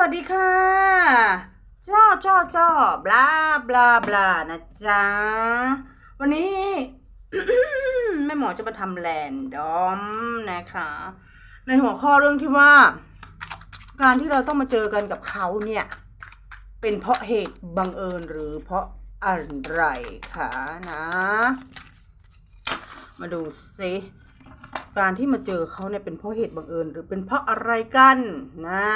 วัสดีค่ะจ้อจ้อจ้อบลาบลาบลานะจ๊ะ วันนี้ แม่หมอจะมาทำแลนดอมนะคะ ในหัวข้อเรื่องที่ว่า การที่เราต้องมาเจอกันกับเขาเนี่ย เป็นเพราะเหตุบังเอิญหรือเพราะอะไรคะนะ มาดูซิ การที่มาเจอเขาเนี่ยเป็นเพราะเหตุบังเอิญหรือเป็นเพราะอะไรกันนะ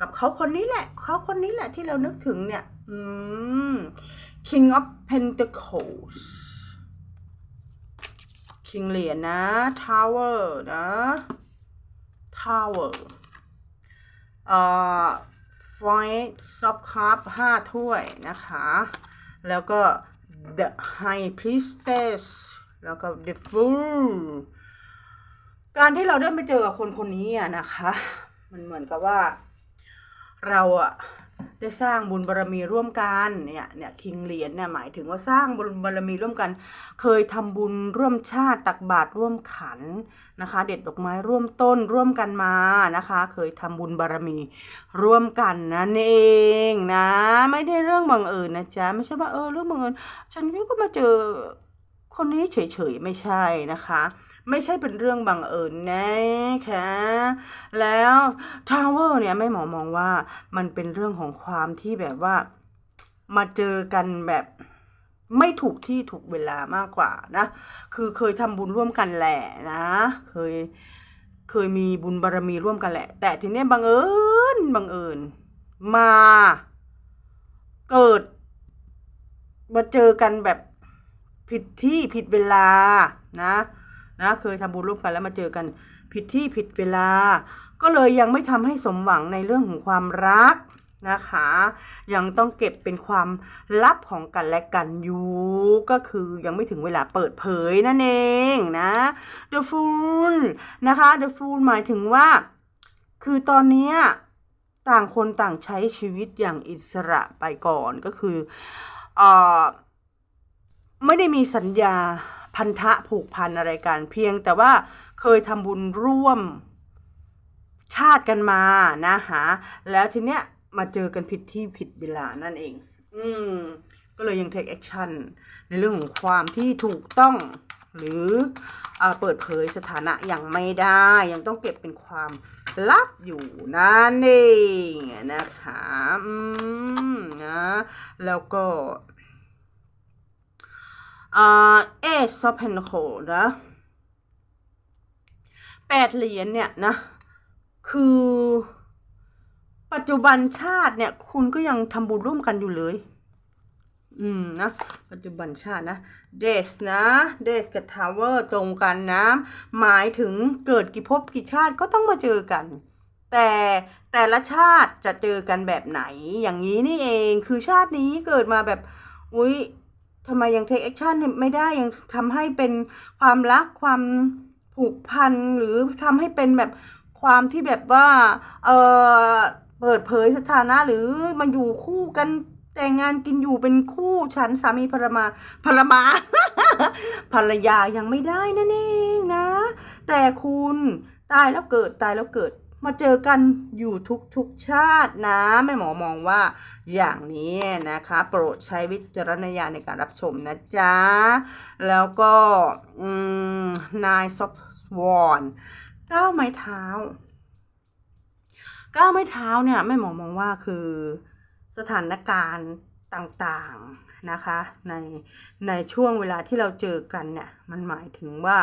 กับเขาคนนี้แหละเขาคนนี้แหละที่เรานึกถึงเนี่ย อืม King of Pentacles King เหรียญนะ Tower นะ Tower เอ่อ Fight Soft Cup ห้าถ้วยนะคะ แล้วก็ The High Priestess แล้วก็ The Fool การที่เราได้ไปเจอกับคนคนนี้อะนะคะ มันเหมือนกับว่า เราอะได้สร้างบุญบารรมีร่วมกันเนี่ยเนี่ยคิงเหรียญเนี่ยหมายถึงว่าสร้างบุญบารรมีร่วมกัน เคยทำบุญร่วมชาติตักบาตรร่วมขันนะคะ เด็ดดอกไม้ร่วมต้นร่วมกันมานะคะ เคยทำบุญบารรมีร่วมกันนั่นเองนะ ไม่ได้เรื่องบังเอิญนะจ๊ะไม่ใช่ว่าเออเรื่องบังเอิญฉันก็มาเจอคนนี้เฉยๆไม่ใช่นะคะ ไม่ใช่เป็นเรื่องบังเอิญนะคะแล้วทาวเวอร์เนี่ยไม่หมอมองว่ามันเป็นเรื่องของความที่แบบว่ามาเจอกันแบบไม่ถูกที่ถูกเวลามากกว่านะ คือเคยทำบุญร่วมกันแหละนะ เคยเคยมีบุญบารรมีร่วมกันแหละ แต่ทีนี้บังเอิญบังเอิญมาเกิด มาเจอกันแบบผิดที่ผิดเวลานะ นะเคยทำบุญร่วมกันแล้วมาเจอกันผิดที่ผิดเวลา ก็เลยยังไม่ทำให้สมหวังในเรื่องของความรักนะคะ ยังต้องเก็บเป็นความลับของกันและกันอยู่ก็คือยังไม่ถึงเวลาเปิดเผยนั่นเองนะ The Fool นะคะ The Fool หมายถึงว่า คือตอนนี้ต่างคนต่างใช้ชีวิตอย่างอิสระไปก่อนก็คืออไม่ได้มีสัญญา พันธะผูกพันอะไรกันเพียง แต่ว่าเคยทำบุญร่วมชาติกันมานะฮะแล้วทีเนี้ยมาเจอกันผิดที่ผิดเวลานั่นเอง อืม ก็เลยยัง take action ในเรื่องของความที่ถูกต้องหรือเอเปิดเผยสถานะยังไม่ได้ ยังต้องเก็บเป็นความลับอยู่นั่นเองนะคะอืมนะแล้วก็ อ่าเอซอเพนโคนะแปดเหรียญเนี่ยนะ คือปัจจุบันชาติเนี่ย คุณก็ยังทำบุญร่วมกันอยู่เลย อืมนะ ปัจจุบันชาตินะเดสนะเดสกับทาวเวอร์ตรงกันนะ หมายถึงเกิดกี่ภพกี่ชาติก็ต้องมาเจอกัน แต่แต่ละชาติจะเจอกันแบบไหน อย่างนี้นี่เองคือชาตินี้เกิดมาแบบ อุ้ย ทำไมยัง take action ไม่ได้ยังทำให้เป็นความรักความผูกพันหรือทำให้เป็นแบบความที่แบบว่าเออเปิดเผยสถานะหรือมาอยู่คู่กันแต่งงานกินอยู่เป็นคู่ฉันสามีภรรมาภรรมาภรรยายังไม่ได้นั่นเองนะ แต่คุณตายแล้วเกิดตายแล้วเกิด มาเจอกันอยู่ทุกทุกๆชาตินะแม่หมอมองว่าอย่างนี้นะคะ โปรดใช้วิจารณญาณในการรับชมนะจ๊ะ แล้วก็นายซอฟวอนก้าวไม้เท้าก้าวไม้เท้าเนี่ยแม่หมอมองว่าคือสถานการณ์ต่างๆนะคะ ในในช่วงเวลาที่เราเจอกันเนี่ย มันหมายถึงว่า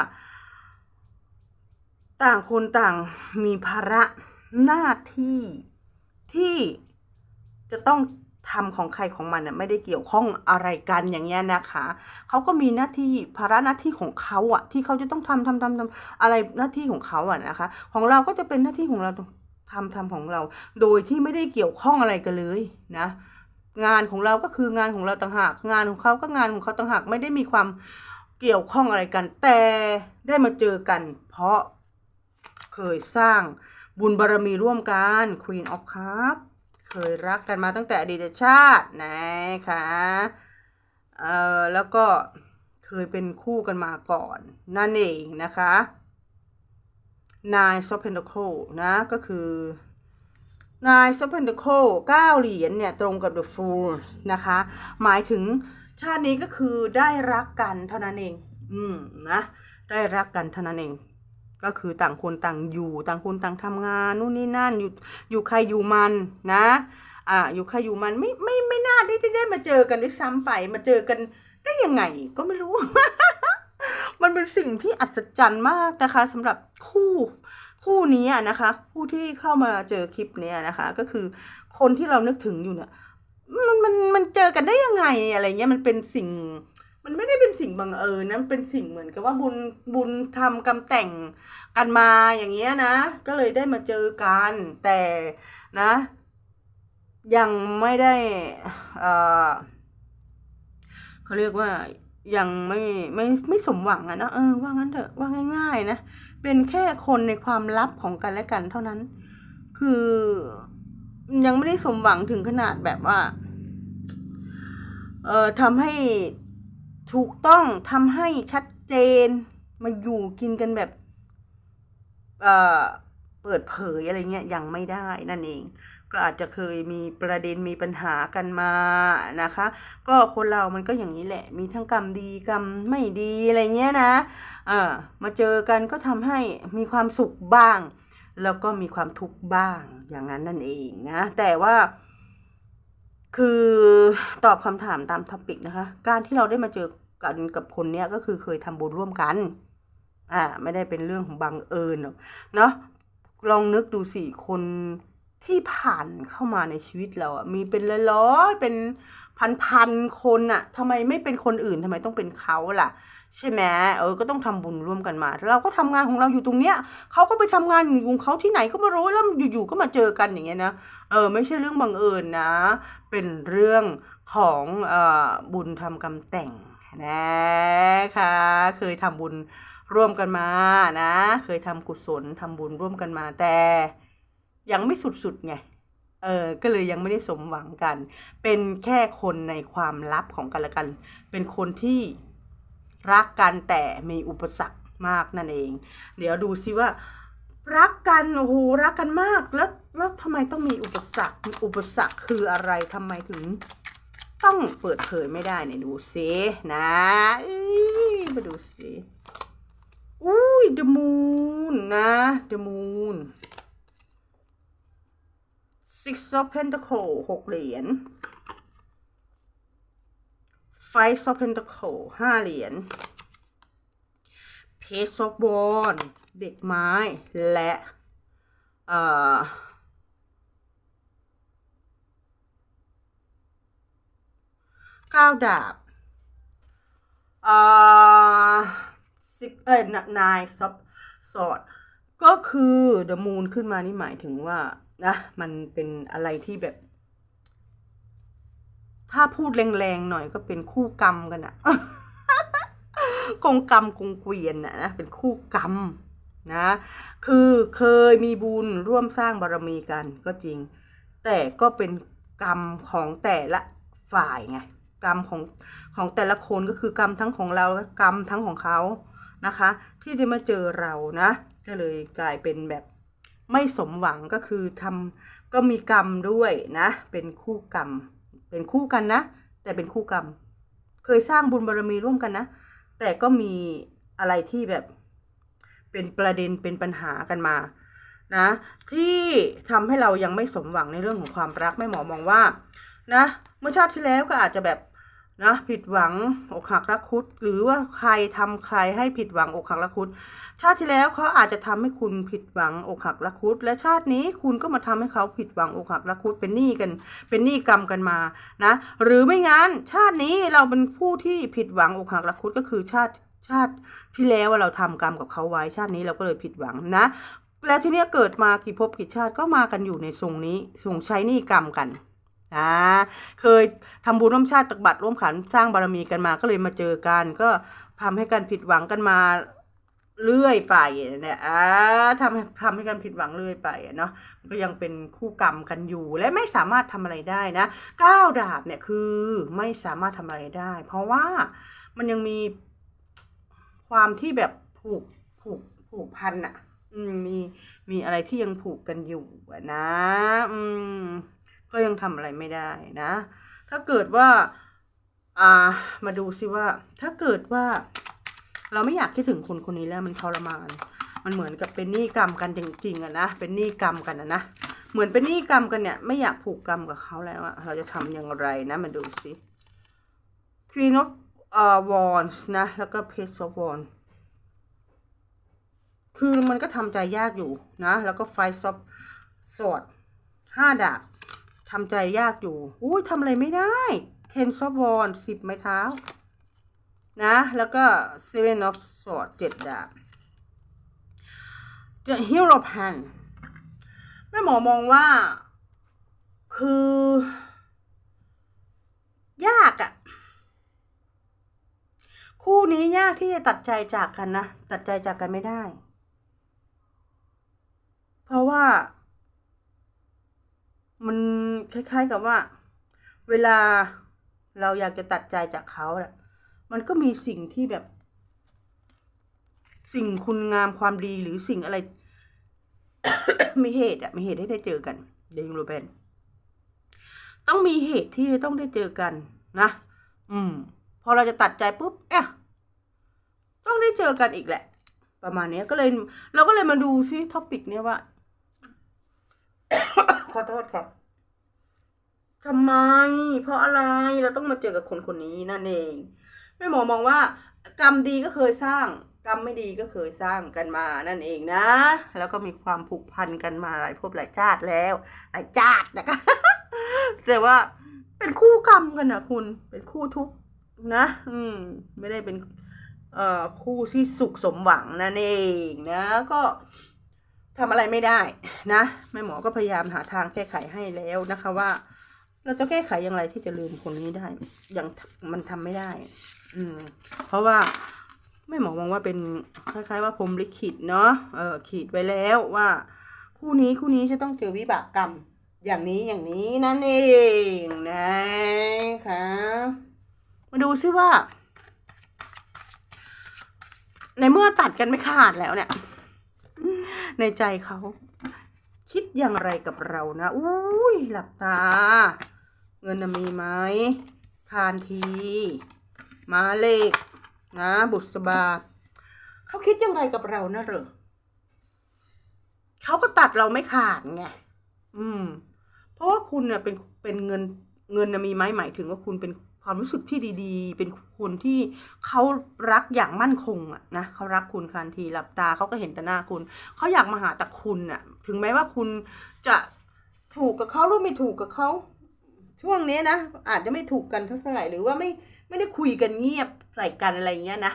ต่างคนต่างมีภาระหน้าที่ที่จะต้องทำของใครของมันน่ะไม่ได้เกี่ยวข้องอะไรกันอย่างเงี้ยนะคะเขาก็มีหน้าที่ภาระหน้าที่ของเขาอะที่เขาจะต้องทำทำทำทำอะไรหน้าที่ของเขาอะนะคะ ของเราก็จะเป็นหน้าที่ของเราททำทำของเรา โดยที่ไม่ได้เกี่ยวข้องอะไรกันเลยนะงานของเราก็คืองานของเราต่างหาก งานของเขาก็งานของเขาต่างหากไม่ได้มีความเกี่ยวข้องอะไรกัน แต่ได้มาเจอกัน เพราะ เคยสร้างบุญบารมีร่วมกัน Queen of Cup เคยรักกันมาตั้งแต่อดีตชาตินะคะเอ่อแล้วก็เคยเป็นคู่กันมาก่อน นั่นเองนะคะ Nine of Pentacles นะก็คือ Nine of Pentacles เก้าเหรียญเนี่ยตรงกับ The Fool นะคะ หมายถึงชาตินี้ก็คือได้รักกันเท่านั้นเอง อืมนะ ได้รักกันเท่านั้นเอง ก็คือต่างคนต่างอยู่ ต่างคนต่างทำงานนู่นนี่นั่นอยู่อยู่ใครอยู่มันนะอ่าอยู่ใครอยู่มันไม่ไม่ไม่น่าได้ได้ได้มาเจอกันด้วยซ้ำไป มาเจอกันได้ยังไงก็ไม่รู้ มันเป็นสิ่งที่อัศจรรย์มากนะคะสำหรับคู่คู่นี้นะคะคู่ที่เข้ามาเจอคลิปเนี้ยนะคะ ก็คือคนที่เรานึกถึงอยู่เนี่ยมันมันมันเจอกันได้ยังไงอะไรเงี้ยมันเป็นสิ่ง มันไม่ได้เป็นสิ่งบังเอิญนะมันเป็นสิ่งเหมือนกับว่าบุญบุญทำกรรมแต่งกันมาอย่างเงี้ยนะ ก็เลยได้มาเจอกัน แต่นะ ยังไม่ได้เอ่อเขาเรียกว่ายังไม่ไม่ไม่สมหวังอะนะเออว่างั้นเถอะว่าง่ายๆนะเป็นแค่คนในความลับของกันและกันเท่านั้น คือยังไม่ได้สมหวังถึงขนาดแบบว่า เอ่อทำให้ ถูกต้องทำให้ชัดเจน มาอยู่กินกันแบบเอ่อเปิดเผยอะไรเงี้ยยังไม่ได้นั่นเอง ก็อาจจะเคยมีประเด็นมีปัญหากันมานะคะ ก็คนเรามันก็อย่างนี้แหละ มีทั้งกรรมดีกรรมไม่ดีอะไรเงี้ยนะเอ่ามาเจอกันก็ทำให้มีความสุขบ้าง แล้วก็มีความทุกข์บ้างอย่างนั้นนั่นเองนะ แต่ว่า คือตอบคำถามตามท็อปิกนะคะ การที่เราได้มาเจอกันกับคนเนี้ยก็คือเคยทำบุญร่วมกัน อ่า ไม่ได้เป็นเรื่องของบังเอิญหรอกเนาะลองนึกดูสิคนที่ผ่านเข้ามาในชีวิตเราอะมีเป็นร้อยเป็นพันๆคนอะทำไมไม่เป็นคนอื่นทำไมต้องเป็นเขาล่ะ ใช่ไหมเออ ก็ต้องทำบุญร่วมกันมาเราก็ทำงานของเราอยู่ตรงเนี้ยเขาก็ไปทำงานอยู่ของเขาที่ไหนก็ไม่รู้แล้วอยู่ๆก็มาเจอกันอย่างเงี้ยนะเออ ไม่ใช่เรื่องบังเอิญนะ เป็นเรื่องของเอ่อบุญทำกรรมแต่งนะคะเคยทำบุญร่วมกันมานะ เคยทำกุศลทำบุญร่วมกันมาแต่ยังไม่สุดๆไงเออ ก็เลยยังไม่ได้สมหวังกัน เป็นแค่คนในความลับของกันและกัน เป็นคนที่ รักกันแต่มีอุปสรรคมากนั่นเอง เดี๋ยวดูซิว่า รักกันโอ้โหรักกันมากแล้วแล้วทำไมต้องมีอุปสรรคอุปสรรคคืออะไรทำไมถึง ต้องเปิดเผยไม่ได้เนี่ยดูซินะมาดูซิอุ้ย the moon นะ the moon six of pentacle หกเหรียญ five of pentacle ห้าเหรียญ page of wand เด็กไม้ และเอ่อ ก้าดาบเอ่อสิบเอ้ยนายซับสอด ก็คือ the moon ขึ้นมานี่หมายถึงว่านะมันเป็นอะไรที่แบบ ถ้าพูดแรงๆหน่อยก็เป็นคู่กรรมกันอะกงกรรมกงเกวียนนะนะเป็นคู่กรรมนะ คือเคยมีบุญร่วมสร้างบารมีกันก็จริง แต่ก็เป็นกรรมของแต่ละฝ่ายไงกรรมของของแต่ละคนก็คือกรรมทั้งของเราและกรรมทั้งของเขานะคะ ที่ได้มาเจอเรานะ ก็เลยกลายเป็นแบบไม่สมหวังก็คือทำก็มีกรรมด้วยนะ เป็นคู่กรรม เป็นคู่กันนะ แต่เป็นคู่กรรม เคยสร้างบุญบารมีร่วมกันนะ แต่ก็มีอะไรที่แบบเป็นประเด็นเป็นปัญหากันมา นะ ที่ทำให้เรายังไม่สมหวังในเรื่องของความรักแม่หมอมองว่า นะ เมื่อชาติที่แล้วก็อาจจะแบบ นะผิดหวังอกหักรักคุด หรือว่าใครทำใครให้ผิดหวังอกหักรักคุด ชาติที่แล้วเขาอาจจะทำให้คุณผิดหวังอกหักรักคุด และชาตินี้คุณก็มาทำให้เขาผิดหวังอกหักรักคุดเป็นหนี้กัน เป็นหนี้กรรมกันมานะหรือไม่งั้นชาตินี้เราเป็นผู้ที่ผิดหวังอกหักรักคุดก็คือชาติชาติที่แล้วเราทำกรรมกับเขาไว้ ชาตินี้เราก็เลยผิดหวังนะ แล้วทีนี้เกิดมากี่ภพกี่ชาติก็มากันอยู่ในทรงนี้ทรงใช้หนี่กรรมกัน นะเคยทำบุญร่วมชาติตักบัตรร่วมขันสร้างบารมีกันมาก็เลยมาเจอกัน ก็ทำให้กันผิดหวังกันมาเรื่อยไปเนี่ยอ่าทำให้ทำให้กันผิดหวังเรื่อยไปเนาะก็ยังเป็นคู่กรรมกันอยู่และไม่สามารถทำอะไรได้นะก้าวดาบเนี่ยคือไม่สามารถทำอะไรได้ เพราะว่ามันยังมีความที่แบบผูกผูกผูกพันอะมีมีอะไรที่ยังผูกกันอยู่นะ อืม ก็ยังทำอะไรไม่ได้นะ ถ้าเกิดว่าอ่ามาดูซิว่า ถ้าเกิดว่า เราไม่อยากคิดถึงคนคนนี้แล้วมันทรมาน มันเหมือนกับเป็นหนี้กรรมกันจริงๆอะนะเป็นหนี้กรรมกันอะนะเหมือนเป็นหนี้กรรมกันเนี่ยไม่อยากผูกกรรมกับเขาแล้วอะเราจะทำอย่างไรนะมาดูสิ Queen of เอ่อ Wands นะ แล้วก็ Page of Wands คือมันก็ทำใจยากอยู่นะ แล้วก็ Five of Swords ห้าดาบ ทำใจยากอยู่ อุ้ยทำอะไรไม่ได้ Ten of Wands สิบไม้เท้า นะ แล้วก็ Seven of Swords เจ็ดดาบ The Hero of Hand แม่หมอมองว่า คือ ยากอะคู่นี้ยากที่จะตัดใจจากกันนะ ตัดใจจากกันไม่ได้ เพราะว่า มันคล้ายๆกับว่า เวลาเราอยากจะตัดใจจากเขาแหละมันก็มีสิ่งที่แบบ สิ่งคุณงามความดีหรือสิ่งอะไร มีเหตุอะมีเหตุให้ได้เจอกันเดงโรเบนต้องมีเหตุที่ต้องได้เจอกันนะ อืม พอเราจะตัดใจปุ๊บ เอ๊ะ ต้องได้เจอกันอีกแหละ ประมาณนี้ก็เลย เราก็เลยมาดูซิท็อปิกเนี้ยว่า ขอโทษครับทำไม เพราะอะไรเราต้องมาเจอกับคนคนนี้นั่นเองแม่หมอมองว่า กรรมดีก็เคยสร้าง กรรมไม่ดีก็เคยสร้างกันมานั่นเองนะ แล้วก็มีความผูกพันกันมาหลายภพหลายชาติแล้วหลายชาตินะคะแต่ว่าเป็นคู่กรรมกันนะคุณเป็นคู่ทุกนะ อืม ไม่ได้เป็น เอ่อคู่ที่สุขสมหวังนั่นเองนะ ก็ ทำอะไรไม่ได้นะแม่หมอก็พยายามหาทางแก้ไขให้แล้วนะคะว่า เราจะแก้ไขอย่างไรที่จะลืมคนนี้ได้อย่างมันทำไม่ได้ อืม เพราะว่าแม่หมอมองว่าเป็นคล้าย ๆ ว่าพรมลิขิตเนาะเออขีดไว้แล้วว่า คู่นี้คู่นี้จะต้องเจอวิบากกรรม อย่างนี้อย่างนี้นั่นเองนะคะมาดูซิว่า ในเมื่อตัดกันไม่ขาดแล้วเนี่ย ในใจเขาคิดอย่างไรกับเรานะ อุ้ยหลับตา เงินน่ะมีไหมคานที มาเลข นะ บุษบา เขาคิดอย่างไรกับเรานะเหรอเขาก็ตัดเราไม่ขาดไง อืม เพราะว่าคุณเนี่ยเป็นเป็นเงินเงินน่ะมีไหมหมายถึงว่าคุณเป็น ความรู้สึกที่ดีๆ เป็นคนที่เขารักอย่างมั่นคงอะนะเขารักคุณคันทีหลับตาเขาก็เห็นแต่หน้าคุณ เขาอยากมาหาแต่คุณอะถึงแม้ว่าคุณจะถูกกับเขาหรือไม่ถูกกับเขาช่วงนี้นะอาจจะไม่ถูกกันเท่าไหร่หรือว่าไม่ไม่ได้คุยกันเงียบใส่กันอะไรเงี้ยนะ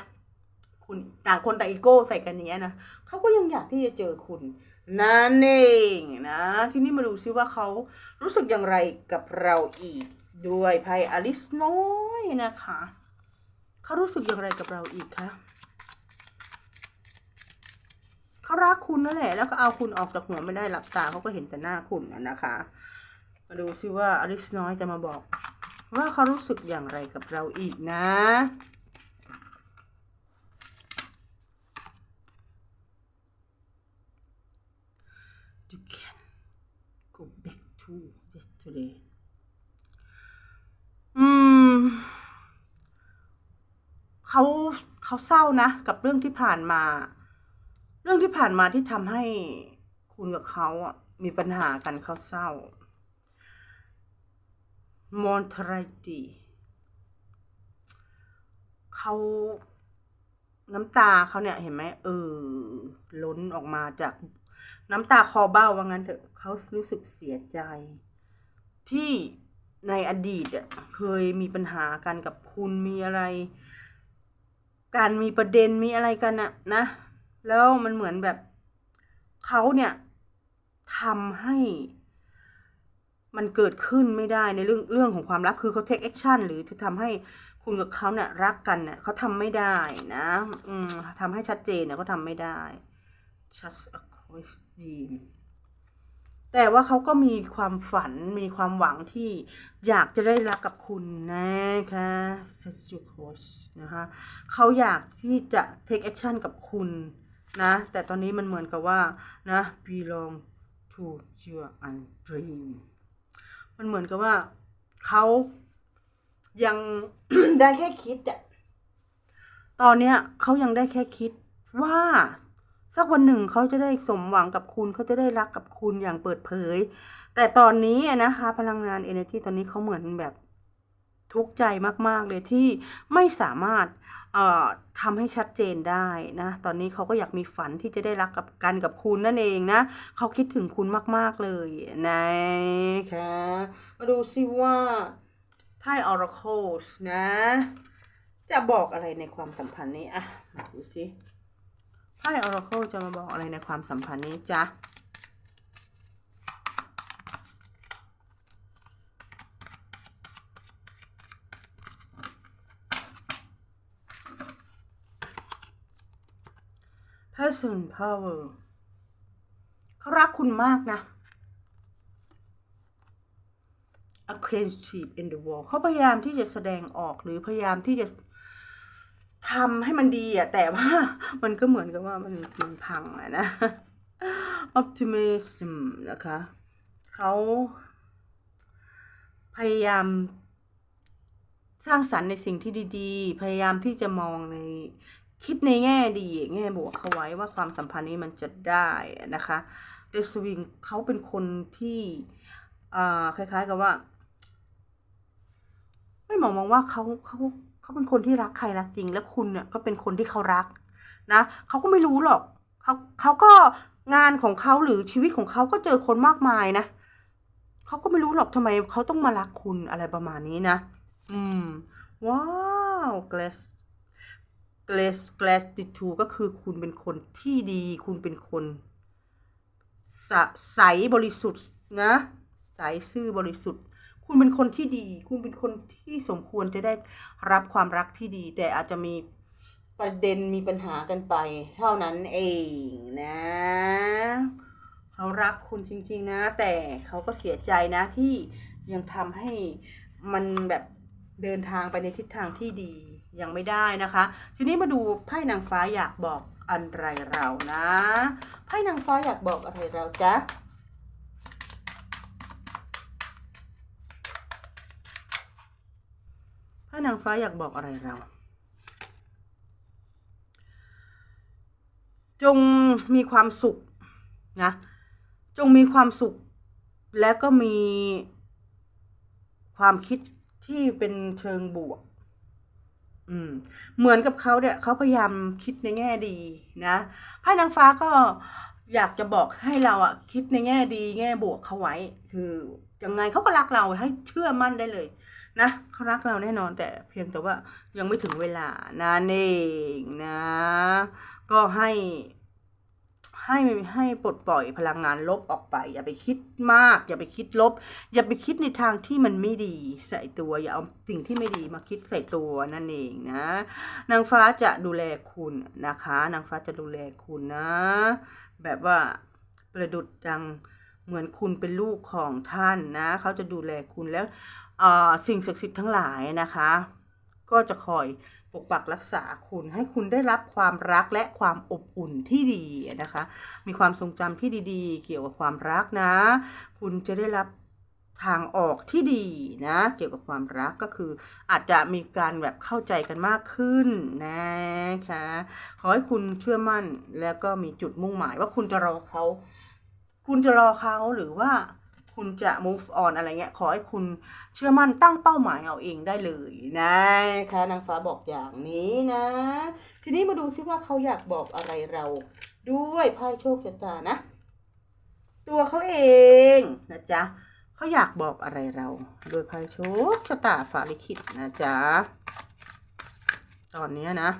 คุณต่างคนต่างอีโก้ใส่กันอย่างเงี้ยนะเขาก็ยังอยากที่จะเจอคุณนั่นเองนะ ทีนี้มาดูซิว่าเขารู้สึกอย่างไรกับเราอีก ด้วยไพ่อลิสน้อยนะคะเขารู้สึกอย่างไรกับเราอีกคะเขารักคุณนั่นแหละ แล้วก็เอาคุณออกจากหัวไม่ได้หลับตาเขาก็เห็นแต่หน้าคุณนะคะ มาดูซิว่าอลิสน้อยจะมาบอก ว่าเขารู้สึกอย่างไรกับเราอีกนะ You can go back to yesterday อืม เขาเขาเศร้านะ กับเรื่องที่ผ่านมา เรื่องที่ผ่านมาที่ทำให้คุณกับเขาอะมีปัญหากันเขาเศร้ามอนทรตีเขาน้ำตาเขาเนี่ยเห็นไหมเออ ล้นออกมาจากน้ำตาคอเบ้าว่างั้นเถอะเขารู้สึกเสียใจ ที่ในอดีตอะเคยมีปัญหากันกับคุณมีอะไร การมีประเด็นมีอะไรกันอะนะ แล้วมันเหมือนแบบเขาเนี่ยทำให้มันเกิดขึ้นไม่ได้ในเรื่องเรื่องของความรักคือเขา take action หรือจะทำให้คุณกับเขาเนี่ยรักกันเนี่ยเขาทำไม่ได้นะ อืมทำให้ชัดเจนเนี่ยเขาทำไม่ได้ just a question แต่ว่าเขาก็มีความฝันมีความหวังที่อยากจะได้รักกับคุณนะคะ s e s u c o s นะคะเขาอยากที่จะ take action กับคุณนะแต่ตอนนี้มันเหมือนกับว่านะ belong to your dream มันเหมือนกับว่าเขายัง ได้แค่คิดอะตอนเนี้ยเขายังได้แค่คิดว่า สักวันหนึ่งเขาจะได้สมหวังกับคุณเขาจะได้รักกับคุณอย่างเปิดเผย แต่ตอนนี้นะคะ พลังงาน energy ตอนนี้เขาเหมือนแบบทุกข์ใจมาก ๆ เลยที่ไม่สามารถทำให้ชัดเจนได้นะ ตอนนี้เขาก็อยากมีฝันที่จะได้รักกับกันกับคุณนั่นเองนะ เขาคิดถึงคุณมาก ๆ เลยนะคะมาดูซิว่าไพ่ Oracle นะ จะบอกอะไรในความสัมพันธ์นี้อะมาดูซิ ไพ่ Oracle จะมาบอกอะไรในความสัมพันธ์นี้จ๊ะ Person Power เขารักคุณมากนะ a c r a n s h i p in the wall เขาพยายามที่จะแสดงออกหรือพยายามที่จะ ทำให้มันดีอะแต่ว่ามันก็เหมือนกับว่ามันมันพังอะนะ optimism นะคะเขาพยายามสร้างสรรค์ในสิ่งที่ดีๆ พยายามที่จะมองในคิดในแง่ดีแง่บวกเขาไว้ว่าความสัมพันธ์นี้มันจะได้นะคะเดสวิงเขาเป็นคนที่อ่าคล้ายๆกับว่า ไม่มองมองว่าเขาเขา เขาเป็นคนที่รักใครรักจริง แล้วคุณเนี่ยก็เป็นคนที่เขารักนะเขาก็ไม่รู้หรอกเขาเขาก็งานของเขาหรือชีวิตของเขาก็เจอคนมากมายนะเขาก็ไม่รู้หรอกทำไมเขาต้องมารักคุณอะไรประมาณนี้นะ อืม ว้าว glass glass glass t w o ก็คือคุณเป็นคนที่ดี คุณเป็นคนสใสบริสุทธิ์นะ ใสซื่อบริสุทธิ์ คุณเป็นคนที่ดี คุณเป็นคนที่สมควรจะได้รับความรักที่ดี แต่อาจจะมีประเด็นมีปัญหากันไป เท่านั้นเองนะเขารักคุณจริง ๆ นะ แต่เขาก็เสียใจนะที่ยังทำให้มันแบบเดินทางไปในทิศทางที่ดียังไม่ได้นะคะ ทีนี้มาดูไพ่นางฟ้าอยากบอกอะไรเรานะไพ่นางฟ้าอยากบอกอะไรเราจ๊ะ พระนางฟ้าอยากบอกอะไรเรา จงมีความสุขนะ จงมีความสุข และก็มีความคิดที่เป็นเชิงบวก อืม เหมือนกับเขาเนี่ยเขาพยายามคิดในแง่ดีนะไพ่นางฟ้าก็อยากจะบอกให้เราอะคิดในแง่ดี แง่บวกเขาไว้ คือยังไงเขาก็รักเราให้เชื่อมั่นได้เลย นะเขารักเราแน่นอนแต่เพียงแต่ว่ายังไม่ถึงเวลานั่นเองนะ ก็ให้ให้ให้ปลดปล่อยพลังงานลบออกไป อย่าไปคิดมาก อย่าไปคิดลบ อย่าไปคิดในทางที่มันไม่ดีใส่ตัว อย่าเอาสิ่งที่ไม่ดีมาคิดใส่ตัวนั่นเองนะ นางฟ้าจะดูแลคุณนะคะ นางฟ้าจะดูแลคุณนะ แบบว่าประดุดดังเหมือนคุณเป็นลูกของท่านนะ เขาจะดูแลคุณแล้ว สิ่งศักดิ์สิทธิ์ทั้งหลายนะคะ ก็จะคอยปกปักรักษาคุณให้คุณได้รับความรักและความอบอุ่นที่ดีนะคะ มีความทรงจำที่ดีๆ เกี่ยวกับความรักนะ คุณจะได้รับทางออกที่ดีนะ เกี่ยวกับความรักก็คือ อาจจะมีการแบบเข้าใจกันมากขึ้นนะคะขอให้คุณเชื่อมั่นแล้วก็มีจุดมุ่งหมายว่าคุณจะรอเขา คุณจะรอเขาหรือว่า คุณจะ move on อะไรเงี้ย ขอให้คุณเชื่อมั่นตั้งเป้าหมายเอาเองได้เลยนะคะนางฟ้าบอกอย่างนี้นะ ทีนี้มาดูซิว่าเขาอยากบอกอะไรเราด้วยไพ่โชคชะตานะ ตัวเขาเองนะจ๊ะเขาอยากบอกอะไรเราโดยไพ่โชคชะตาฝาลิขิตนะจ๊ะตอนนี้นะ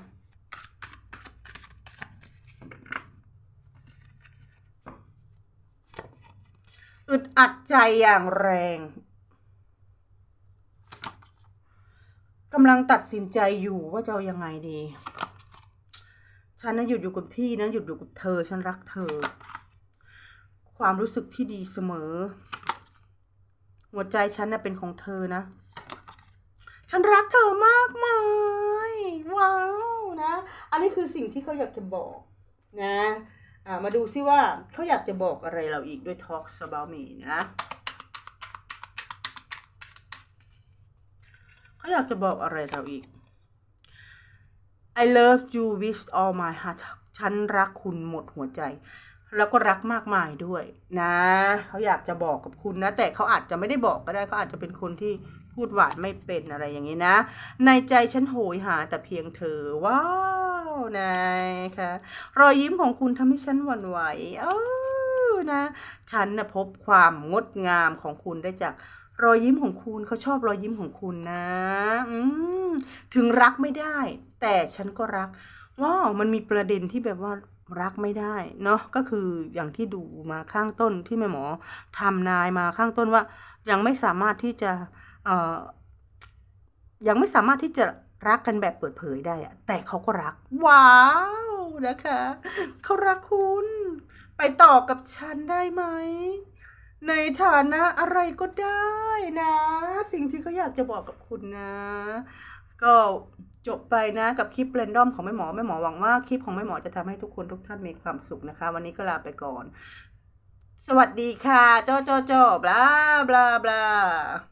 อึดอัดใจอย่างแรงกำลังตัดสินใจอยู่ว่าจะยังไงดี ฉันนะหยุดอยู่กับที่นะหยุดอยู่กับเธอ ฉันรักเธอ ความรู้สึกที่ดีเสมอ หัวใจฉันนะเป็นของเธอนะ ฉันรักเธอมากมายว้าวนะ อันนี้คือสิ่งที่เขาอยากจะบอกนะ มาดูซิว่าเขาอยากจะบอกอะไรเราอีกด้วย Talks about me นะเขาอยากจะบอกอะไรเราอีก I love you with all my heart ฉันรักคุณหมดหัวใจ แล้วก็รักมากมายด้วยนะ เขาอยากจะบอกกับคุณนะ แต่เขาอาจจะไม่ได้บอกก็ได้เขาอาจจะเป็นคนที่พูดหวานไม่เป็นอะไรอย่างนี้นะ ในใจฉันโหยหาแต่เพียงเธอว้า นะคะรอยยิ้มของคุณทำให้ฉันหวั่นไหวเออนะฉันนะพบความงดงามของคุณได้จากรอยยิ้มของคุณเขาชอบรอยยิ้มของคุณนะ อืมถึงรักไม่ได้ แต่ฉันก็รักว้าวมันมีประเด็นที่แบบว่ารักไม่ได้เนาะก็คืออย่างที่ดูมาข้างต้นที่แม่หมอทำนายมาข้างต้นว่า ยังไม่สามารถที่จะเอ่อยังไม่สามารถที่จะ รักกันแบบเปิดเผยได้อะแต่เขาก็รัก ว้าวนะคะเขารักคุณ ไปต่อกับฉันได้ไหม ในฐานะอะไรก็ได้นะ สิ่งที่เขาอยากจะบอกกับคุณนะ ก็จบไปนะกับคลิปเรนดอมของแม่หมอแม่หมอหวังว่าคลิปของแม่หมอจะทำให้ทุกคนทุกท่านมีความสุขนะคะ วันนี้ก็ลาไปก่อน สวัสดีค่ะโจโจโจบลาบลาบลา